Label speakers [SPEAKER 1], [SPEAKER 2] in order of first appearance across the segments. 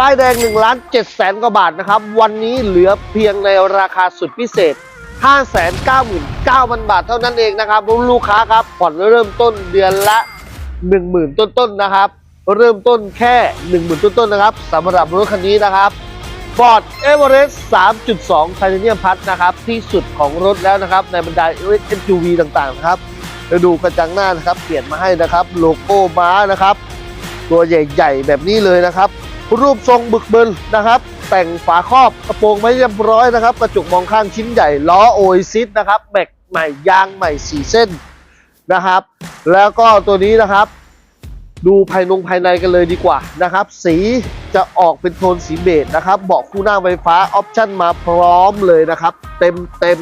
[SPEAKER 1] ป้ายแดง1ล้าน7แสนกว่าบาทนะครับ วันนี้เหลือเพียงในราคาสุดพิเศษ 599,000 บาทเท่านั้นเองนะครับลูกค้าครับผ่อนเริ่มต้นเดือนละ 10,000 ต้นๆนะครับ เริ่มต้นแค่ 10,000 ต้นๆนะครับสำหรับรถคันนี้นะครับ Ford Everest 3.2 Titanium Plus นะครับ ที่สุดของรถแล้วนะครับ ในบรรดา SUV ต่างๆนะครับเราดูกระจังหน้านะครับ เปลี่ยนมาให้นะครับ โลโก้ม้านะครับ ตัวใหญ่ ๆ แบบนี้เลยนะครับ รูปทรงบึกบึนนะครับ แต่งฝาครอบกระโปรงไม่เรียบร้อยนะครับ กระจกมองข้างชิ้นใหญ่ล้อโอซิสนะครับแม็กใหม่ยางใหม่4เส้นนะครับ แล้วก็ตัวนี้นะครับ ดูภายนงภายในกันเลยดีกว่านะครับ สีจะออกเป็นโทนสีเบจนะครับเบาะคู่หน้าไฟฟ้าออปชั่นมาพร้อมเลยนะครับ เต็มเต็ม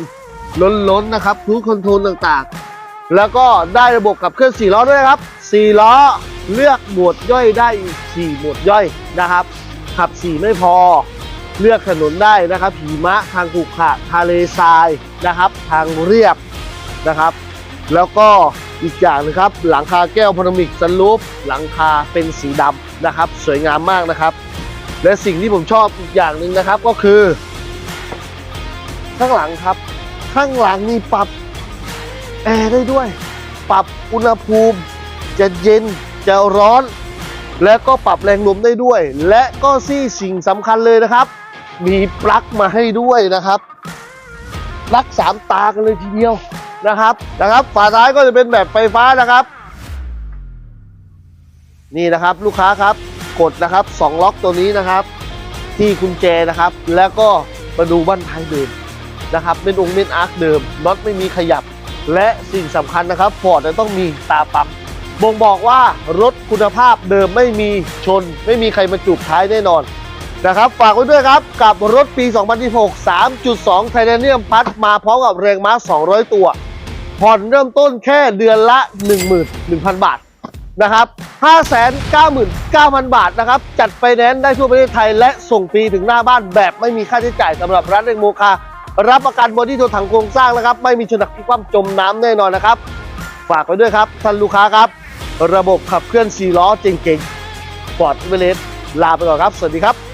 [SPEAKER 1] ล้นล้นนะครับทูคอนโทรลต่างๆ แล้วก็ได้ระบบขับเคลื่อน4ล้อด้วยนะครับ4ล้อ เลือกหมวดย่อยได้อีก4หมวดย่อยนะครับ ขับ4ไม่พอ เลือกถนนได้นะครับหิมะทางขุขระทะเลทรายนะครับ ทางเรียบนะครับ แล้วก็อีกอย่างนะครับ หลังคาแก้วพาโนมิกสลูปหลังคาเป็นสีดำนะครับ สวยงามมากนะครับ และสิ่งที่ผมชอบอีกอย่างหนึ่งนะครับก็คือ ข้างหลังครับ ข้างหลังมีปรับแอร์ได้ด้วย ปรับอุณหภูมิจะเย็น จะร้อน และก็ปรับแรงลมได้ด้วย และก็ที่สิ่งสำคัญเลยนะครับ มีปลั๊กมาให้ด้วยนะครับปลั๊กสามตากันเลยทีเดียวนะครับนะครับ ฝาท้ายก็จะเป็นแบบไฟฟ้านะครับ นี่นะครับลูกค้าครับกดนะครับสองล็อกตัวนี้นะครับ ที่กุญแจนะครับ แล้วก็มาดูบั้นท้ายเดิมนะครับเป็นองค์เมนอาร์คเดิมน็อตไม่มีขยับ และสิ่งสำคัญนะครับฟอร์ดจะต้องมีตาปั๊ม บ่งบอกว่ารถคุณภาพเดิมไม่มีชน ไม่มีใครมาจูบท้ายแน่นอนนะครับฝากไว้ด้วยครับ กับรถปี 2016 3.2 ไทเทเนียมพัดมาพร้อมกับแรงม้า 200 ตัว ผ่อนเริ่มต้นแค่เดือนละ 11,000 บาทนะครับ 599,000 บาทนะครับ จัดไฟแนนซ์ได้ทั่วประเทศไทย และส่งฟรีถึงหน้าบ้านแบบไม่มีค่าใช้จ่ายสำหรับร้านเรงโมคา รับประกันบอดี้ตัวถังโครงสร้างนะครับ ไม่มีชนักที่คว่ำจมน้ำแน่นอนนะครับ ฝากไว้ด้วยครับท่านลูกค้าครับ ระบบขับเคลื่อน4ล้อจริงๆฟอร์ดเวเลสลาไปก่อนครับ สวัสดีครับ